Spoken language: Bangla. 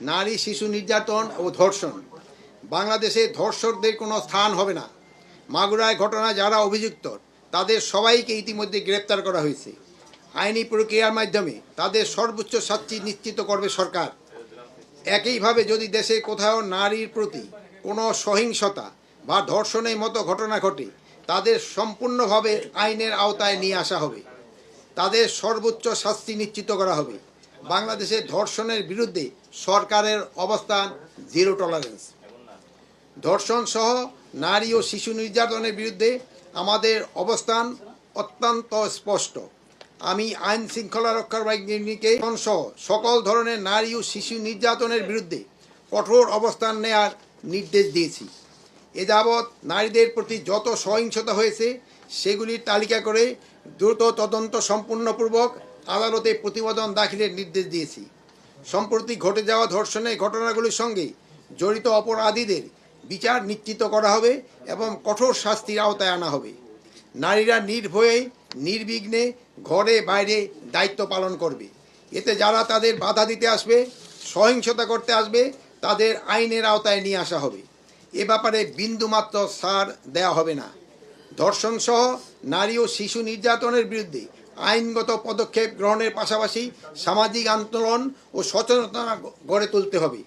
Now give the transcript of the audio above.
নারী, শিশু নির্যাতন ও ধর্ষণ। বাংলাদেশে ধর্ষকদের কোনো স্থান হবে না। মাগুরায় ঘটনা যারা অভিযুক্ত, তাদের সবাইকে ইতিমধ্যে গ্রেপ্তার করা হয়েছে। আইনি প্রক্রিয়ার মাধ্যমে তাদের সর্বোচ্চ শাস্তি নিশ্চিত করবে সরকার। একইভাবে যদি দেশে কোথাও নারীর প্রতি কোনো সহিংসতা বা ধর্ষণের মতো ঘটনা ঘটে, তাদের সম্পূর্ণভাবে আইনের আওতায় নিয়ে আসা হবে। তাদের সর্বোচ্চ শাস্তি নিশ্চিত করা হবে। বাংলাদেশে ধর্ষণের বিরুদ্ধে সরকারের অবস্থান জিরো টলারেন্স ধর্ষণ সহ নারী ও শিশু নির্যাতনের বিরুদ্ধে আমাদের অবস্থান অত্যন্ত স্পষ্ট। আমি আইন শৃঙ্খলা রক্ষার বাহিনীকে সহ সকল ধরনের নারী ও শিশু নির্যাতনের বিরুদ্ধে কঠোর অবস্থান নেয়ার নির্দেশ দিয়েছি। এ যাবৎ নারীদের প্রতি যত সহিংসতা হয়েছে, সেগুলির তালিকা করে দ্রুত তদন্ত সম্পূর্ণপূর্বক আদালতে প্রতিবেদন দাখিলের নির্দেশ দিয়েছি। সম্প্রতি ঘটে যাওয়া ধর্ষণের ঘটনাগুলির সঙ্গে জড়িত অপরাধীদের বিচার নিশ্চিত করা হবে এবং কঠোর শাস্তির আওতায় আনা হবে। নারীরা নির্ভয়ে, নির্বিঘ্নে ঘরে বাইরে দায়িত্ব পালন করবে। এতে যারা তাদের বাধা দিতে আসবে, সহিংসতা করতে আসবে, তাদের আইনের আওতায় নিয়ে আসা হবে। এ ব্যাপারে বিন্দুমাত্র সার দেওয়া হবে না। ধর্ষণ সহ নারী ও শিশু নির্যাতনের বিরুদ্ধে আইনগত পদক্ষেপ গ্রহণের পাশাপাশি সামাজিক আন্দোলন ও সচেতনতা গড়ে তুলতে হবে।